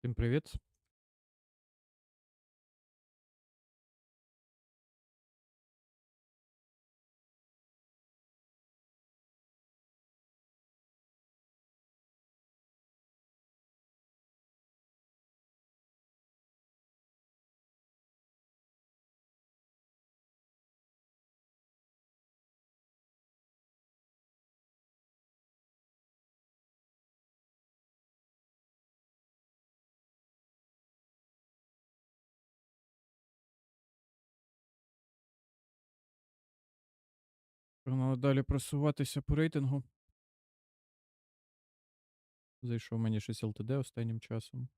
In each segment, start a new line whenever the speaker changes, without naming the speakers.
Всім привіт. Погнали далі просуватися по рейтингу. Зайшов мені щось ЛТД останнім часом.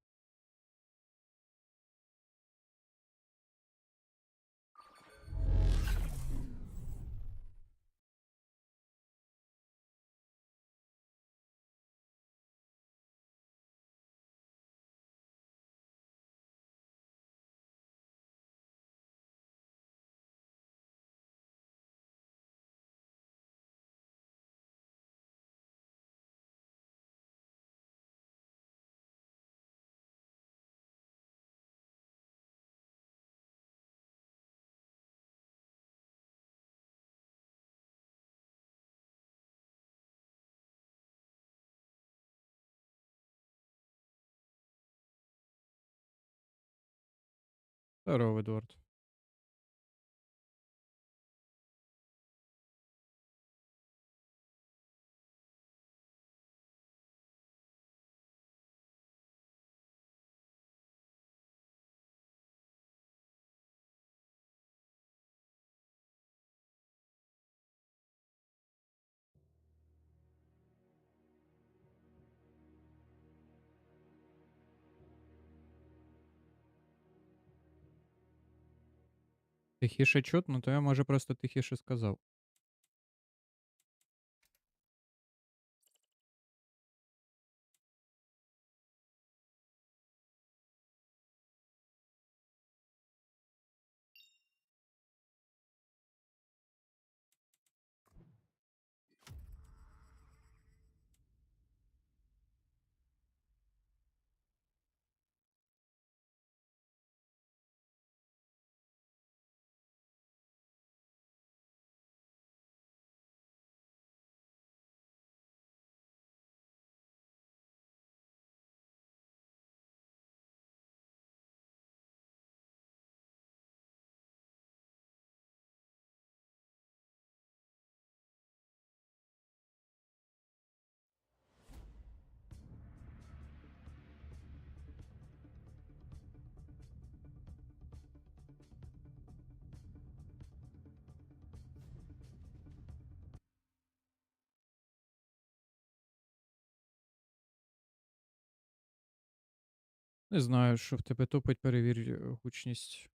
Здорово, Едуард. Тихіше чутно, то я може просто тихіше сказав. Не знаю, що в тебе топить, перевір е, гучність.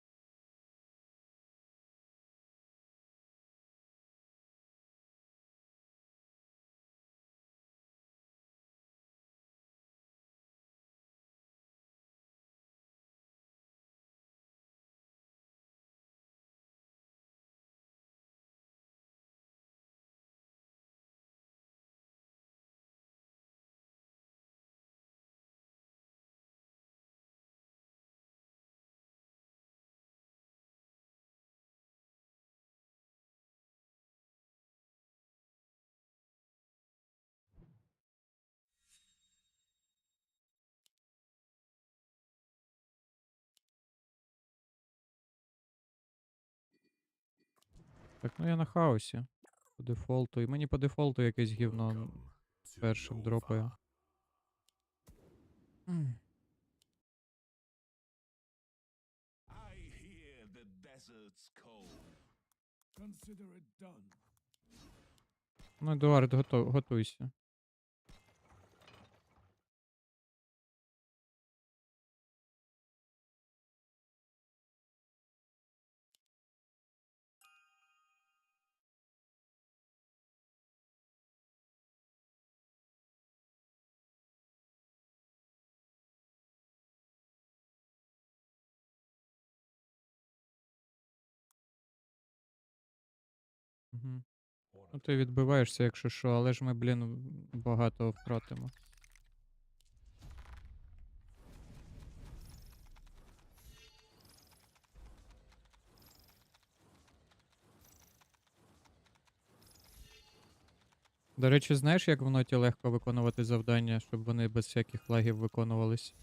Так, ну я на хаосі. По дефолту. І мені по дефолту якесь гівно першим дропає. М.
I hear the desert's cold. Consider it done.
Ну, Едуард, готов, готуйся. Ну ти відбиваєшся, якщо що, але ж ми, блін, багато втратимо. До речі, знаєш, як в ноті легко виконувати завдання, щоб вони без всяких лагів виконувались?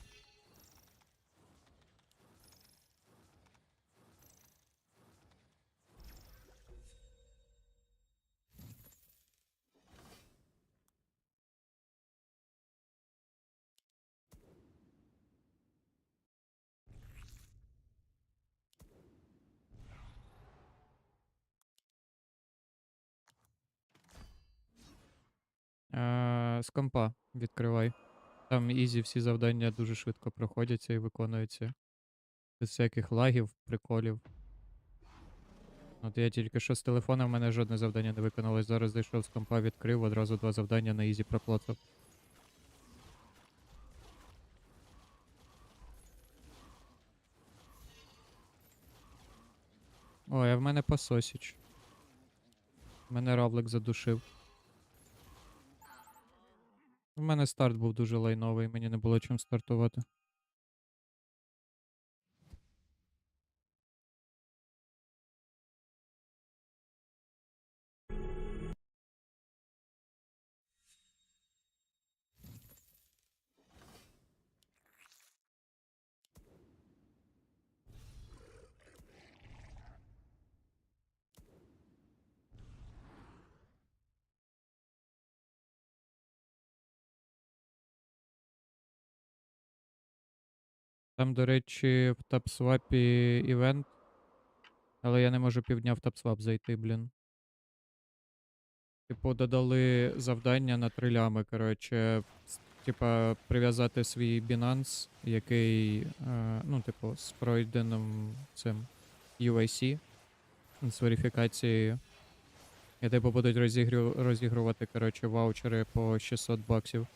З компа відкривай. Там ізі всі завдання дуже швидко проходяться і виконуються. Без всяких лагів, приколів. От я тільки що з телефона в мене жодне завдання не виконалось. Зараз зайшов з компа, відкрив, одразу два завдання на ізі проплатив. Ой, а в мене пососіч. Мене равлик задушив. У мене старт був дуже лайновий, мені не було чим стартувати. Там, до речі, в тапсвапі івент. Але я не можу півдня в тапсвап зайти, блін. Типу, додали завдання на три лями, коротше. Типа, прив'язати свій Binance, який, е, ну, типу, з пройденим цим UIC, з верифікацією. І типу будуть розігрю... розігрувати, коротше, ваучери по 600 баксів.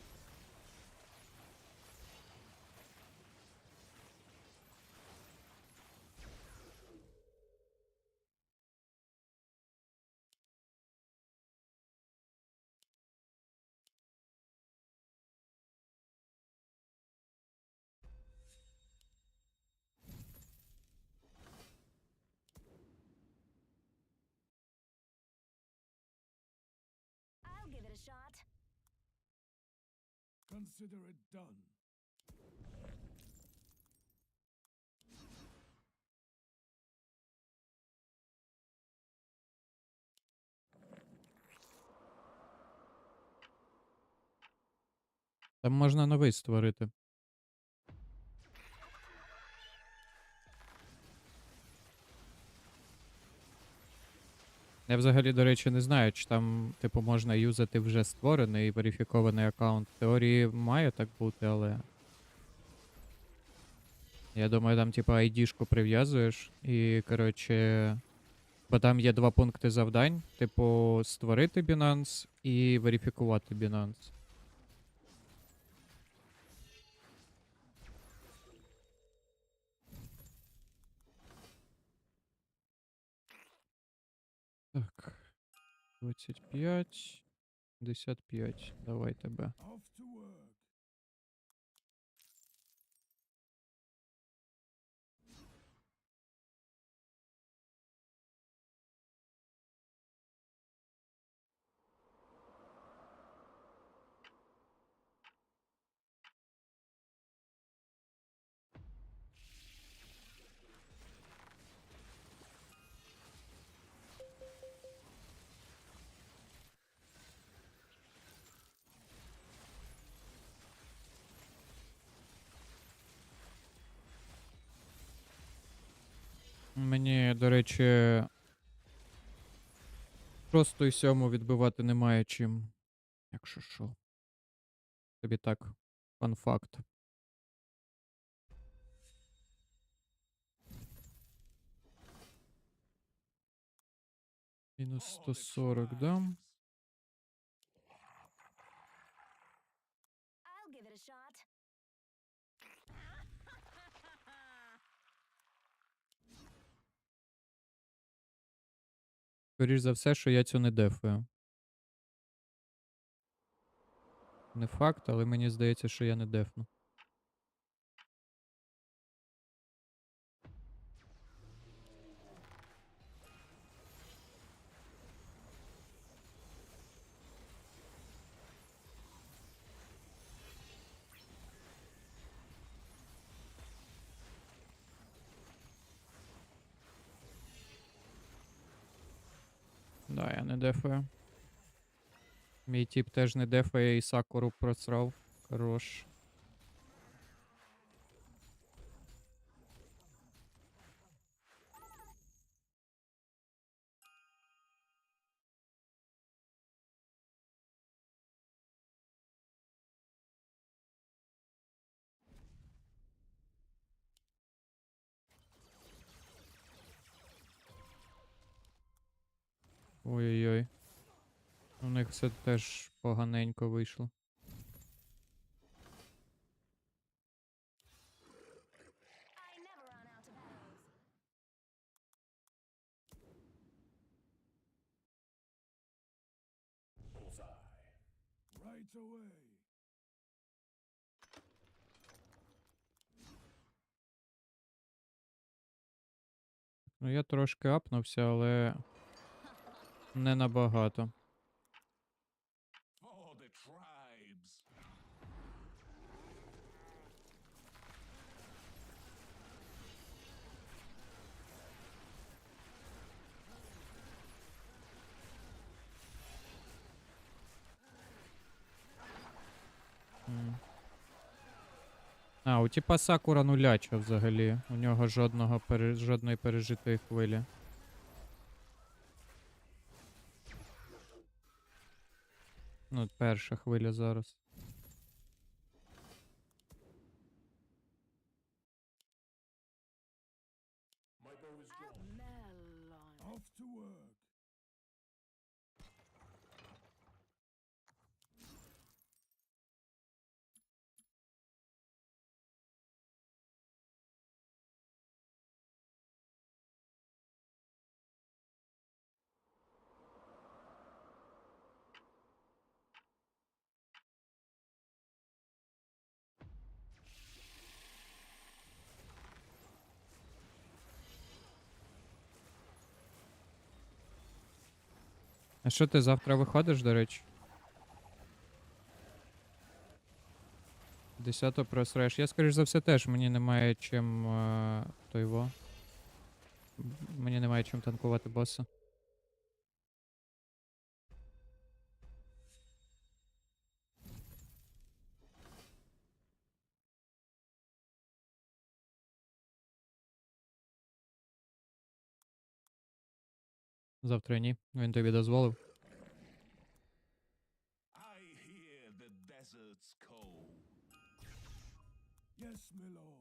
Shot.
Consider it done.
Там можна новий створити. Я взагалі, до речі, не знаю, чи там, типу, можна юзати вже створений верифікований аккаунт. В теорії має так бути, але. Я думаю, там, типу, ID-шку прив'язуєш і, коротше. Бо там є два пункти завдань: типу, створити Binance і верифікувати Binance. 25. 55. Давай тебе. До речі, шосту і сьому відбивати немає чим. Якщо що. Тобі так. Фан-факт. Мінус
All the
140, да? Скоріш за все, що я цю не дефую. Не факт, але мені здається, що я не дефну. Да, я не дефаю. Мій тіп теж не дефає і Сакуру просрав. Хорош. Ой-ой-ой. У них все теж поганенько вийшло. Ну я трошки апнувся, але не набагато. А, у типа Сакура нуляча взагалі. У нього жодного пере... жодної пережитої хвилі. Ну, перша хвиля зараз.
Off to work.
А що ти завтра виходиш, до речі? Десято просраєш. Я, скоріш за все, теж мені немає чим е, той во. Мені немає чим танкувати боса. Завтра ні. Він тобі дозволив.
Yes, my lord.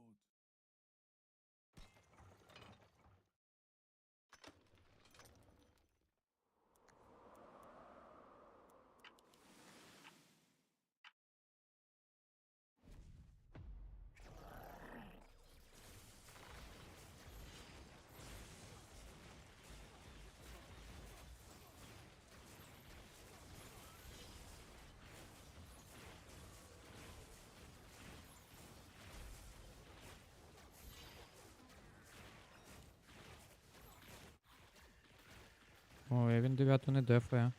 А він дев'яту не дефає.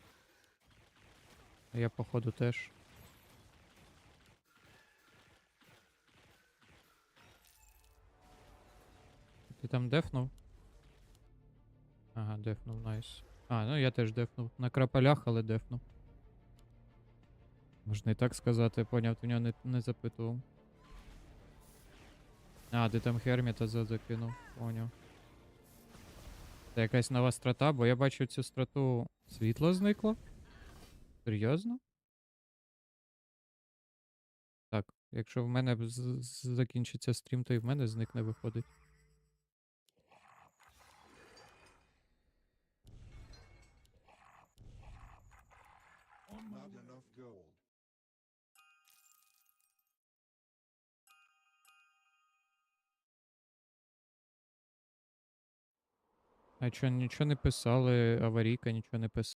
Я походу теж. Ти там дефнув? Ага, дефнув, найс. А, ну я теж дефнув. На крапалях, але дефнув. Можна і так сказати, поняв, ти в нього не, не запитував. А, ти там Херміта за- закинув, поняв. Це якась нова страта, бо я бачу цю страту. Світло зникло? Серйозно? Так, якщо в мене закінчиться стрім, то і в мене зникне виходить. А що, нічого не писали, аварійка нічого не писала.